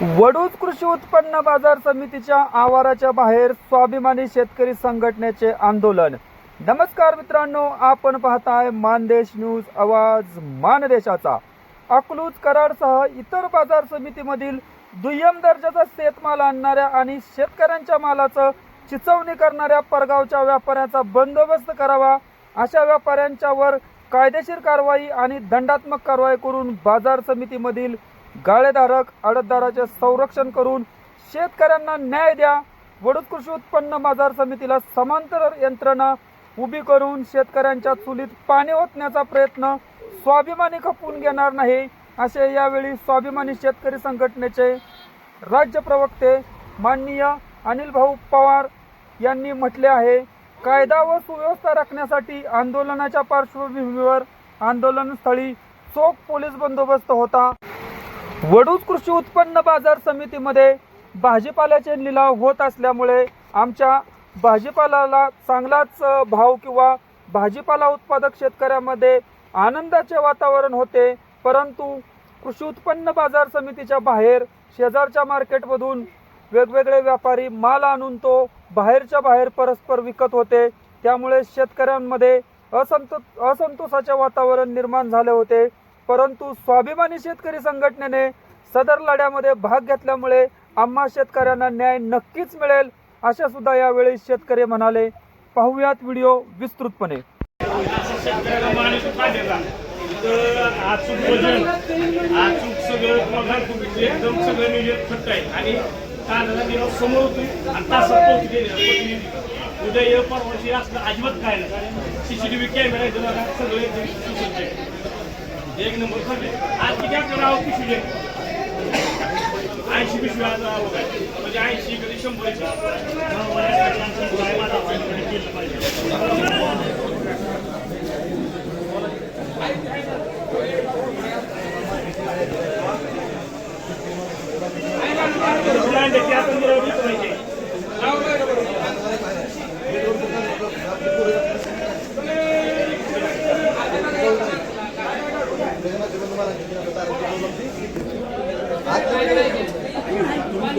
वडूज कृषी उत्पन्न बाजार समितीच्या आवाराच्या बाहेर स्वाभिमानी शेतकरी संघटनेचे आंदोलन. नमस्कार मित्रांनो आपण पाहताय मानदेश न्यूज आवाज मानदेशाचा. अकलूज कराडसह इतर बाजार समितीमधील दुय्यम दर्जाचा शेतमाल आणणाऱ्या आणि शेतकऱ्यांच्या मालाचं चिचवणी करणाऱ्या परगावच्या व्यापाऱ्याचा बंदोबस्त करावा अशा व्यापाऱ्यांच्यावर कायदेशीर कारवाई आणि दंडात्मक कारवाई करून बाजार समितीमधील गाळेधारक अडतदाराचे संरक्षण करून शेतकऱ्यांना न्याय द्या. वडूद कृषी उत्पन्न बाजार समितीला समांतर यंत्रणा उभी करून शेतकऱ्यांच्या चुलीत पाणी ओतण्याचा प्रयत्न स्वाभिमानी खपवून घेणार नाही असे यावेळी स्वाभिमानी शेतकरी संघटनेचे राज्य प्रवक्ते माननीय अनिल भाऊ पवार यांनी म्हटले आहे कायदा व सुव्यवस्था राखण्यासाठी आंदोलनाच्या पार्श्वभूमीवर आंदोलनस्थळी चोख पोलीस बंदोबस्त होता. वडूज कृषी उत्पन्न बाजार समितीमध्ये भाजीपाल्याचे लिलाव होत असल्यामुळे आमच्या भाजीपाल्याला चांगलाच भाव किंवा भाजीपाला उत्पादक शेतकऱ्यामध्ये आनंदाचे वातावरण होते. परंतु कृषी उत्पन्न बाजार समितीच्या बाहेर शेजारच्या मार्केटमधून वेगवेगळे व्यापारी माल आणून तो बाहेरच्या बाहेर परस्पर विकत होते. त्यामुळे शेतकऱ्यांमध्ये असंत असंतोषाचे वातावरण निर्माण झाले होते. परंतु स्वाभिमानी शेतकरी संघटनेने सदर लढ्यामध्ये भाग घेतल्यामुळे आम्हा शेतकऱ्यांना न्याय नक्कीच मिळेल अशा सुद्धा यावेळी शेतकरी म्हणाले. पाहूयात व्हिडिओ विस्तृतपणे. उद्या ये परवाशी असलं अजिबात काय नाही. सीसीटीव्ही कॅमेरा येतो बघा सगळं एकदम एक नंबर खरं आज किती आपल्याला आवक पिशवी आहे ऐंशी पिशवी आज आवक आहे. म्हणजे ऐंशी कधी शंभर पाहिजे आपण बरोबर बत्तीस दोघाचे बत्तीस दोघाचे बत्तीस रुपये बत्तीस रुपये द्या. बत्तीस किलोचे झाले का नाही ते? झालं का नाही मग शेतकरी गाडी बाहेर किलोचे झाले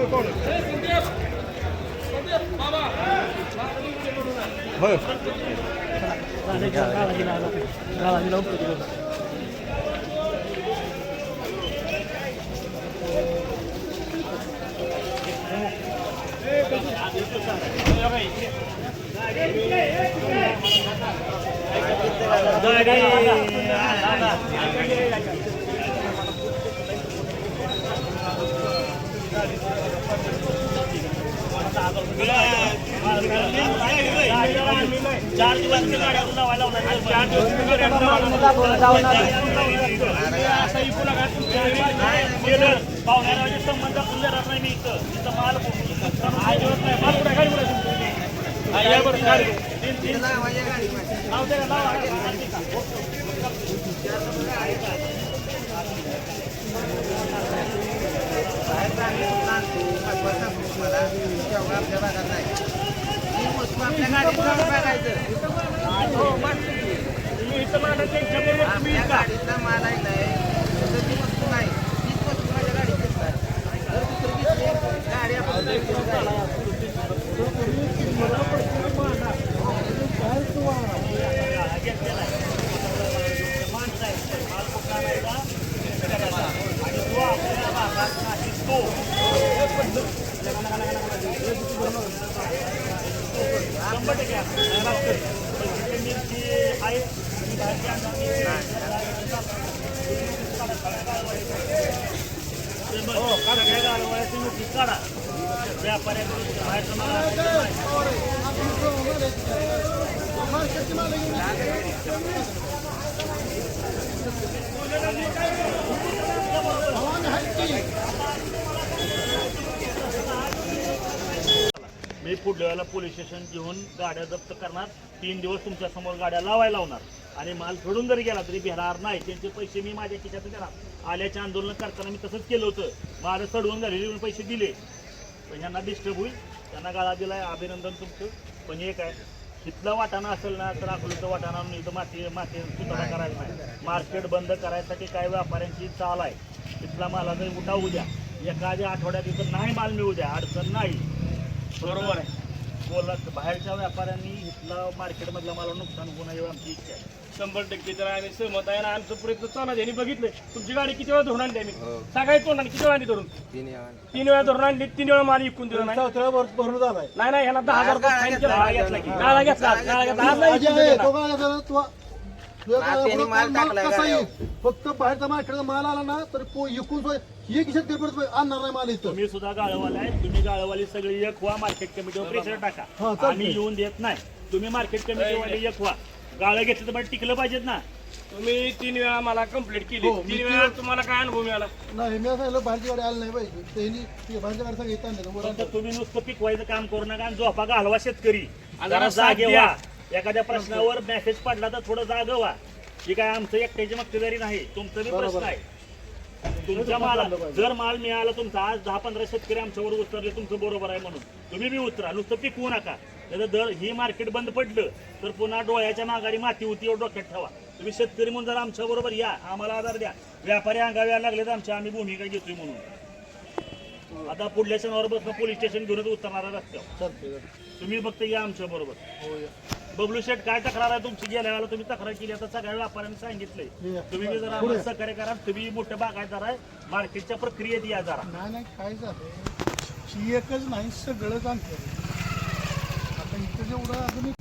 चार दिवस गाड्या लावायला चार दिवस पाहुण्याचे संबंध फुले राहत नाही मी इथं इथं माल दिवस नाही माल कुठे गाडी कुठे हा, या बरं गाडी तीन तीन लाव दे, लाव. तुम्ही इथं मला त्यांच्या बरोबर तुम्ही आपल्या शंभर माल आहे. मिरची आहे हो, काढा, गाडी आपण काढा व्यापाऱ्याकडून बाहेरचं माल आणायचं नाही. मी पुढल्या वेळेला पोलीस स्टेशन घेऊन गाड्या जप्त करणार. तीन दिवस तुमच्यासमोर गाड्या लावायला लावणार. आणि माल सोडून जरी गेला तरी भेटणार नाही. त्यांचे पैसे मी माझ्या खिशात देणार. आल्याचे आंदोलन करताना मी तसंच केलं होतं. माल चढवून झालेले पैसे दिले. पण ह्यांना डिस्टर्ब होईल. त्यांना गाळा दिला आहे अभिनंदन तुमचं. पण एक आहे इथलं वाटाणा असेल ना तर आपलं वाटाणा इथं माती माती सुधारणा करायला नाही. मार्केट बंद करायसाठी काही व्यापाऱ्यांची चाल आहे? तिथला मालाचा उठाव उद्या. एखाद्या आठवड्यात इथं नाही माल मिळू द्या. अडचण नाही. बरोबर आहे. बोला बाहेरच्या व्यापाऱ्यांनी इथला मार्केटमधला मला नुकसान होऊ नये आमची इच्छा आहे. शंभर टक्के तर आम्ही सहमत आहे आणि आमचं प्रयत्न चालू आहे यांनी बघितलंय. तुमची गाडी किती वेळा धरून आणली आम्ही? सकाळी तोंडाने किती वेळा आणली धरून? तीन वेळा धरून आणली तीन वेळा माल विकून दिला नाही. भरून झालाय. नाही नाही ह्याला दहा हजार घेतला घेतला. घेतला माल माल टाकलाय कसा गाड्यावर. येईल? फक्त बाहेरचा मार्केटचा माल आला ना तर पो- एकूण ही खिशात ते परत आणणार नाही माल इथं. तुम्ही सुद्धा गाळवाला आहे तुम्ही गाळवाली सगळी एक व्हा मार्केट कमिटीवर प्रेशर टाका. हा, चालतंय. आम्ही येऊन देत नाही. तुम्ही मार्केट कमिटीवाले एक व्हा. गाळं घेतलं तर मला टिकलं पाहिजेत ना. तुम्ही तीन वेळा मला कंप्लीट केली. हो, मी तीन वेळा तुम्हाला काय अनुभव मिळाला? नाही मी असं सांगितलं, बाहेरची गाडी आली नाही पाहिजे त्यांनी ती बाहेरच्या गाडी सगळी आणली. फक्त तुम्ही नुसतं पिकवायचं काम करू नका आणि झोपा घालवा शेतकरी. आणि जरा जरा जागे द्या. व्हा. एखाद्या प्रश्नावर मेसेज पडला तर थोडं जाग व्हा. ही काय आमचं एकट्याची मक्तेदारी नाही तुमचं बी प्रश्न आहे. तुमच्या माल जर माल मिळाला तुमचा आज दहा पंधरा शेतकरी आमच्यावर उतरले तुमचं बरोबर आहे म्हणून. तुम्ही बी उतरा नुसतं पिकवू नका. त्याचं दर ही मार्केट बंद पडलं तर पुन्हा डोळ्याच्या माघारी माती होती एवढं डोक्यात ठेवा. तुम्ही शेतकरी म्हणून जर आमच्या बरोबर या आम्हाला आधार द्या. व्यापारी अंगाव्या लागले तर आमच्या आम्ही भूमिका घेतोय म्हणून. आता पुढल्या शनिवार बसणं पोलीस स्टेशन घेऊनच उतरणार रस्त्यावर. तुम्ही फक्त या आमच्या बरोबर. हो, या. बबलू शेठ काय तक्रार आहे तुमची? गेल्या वेळेला तुम्ही तक्रार केली आता सगळ्या व्यापाऱ्यांनी सांगितलंय. तुम्ही बी जरा आम्हाला सहकार्य करा तुम्ही मोठे बागायतदार आहे मार्केटच्या प्रक्रियेत या जरा. नाही नाही काय झालंय? ही एकच नाही सगळंच आणतं आता इथं जेवढं अजून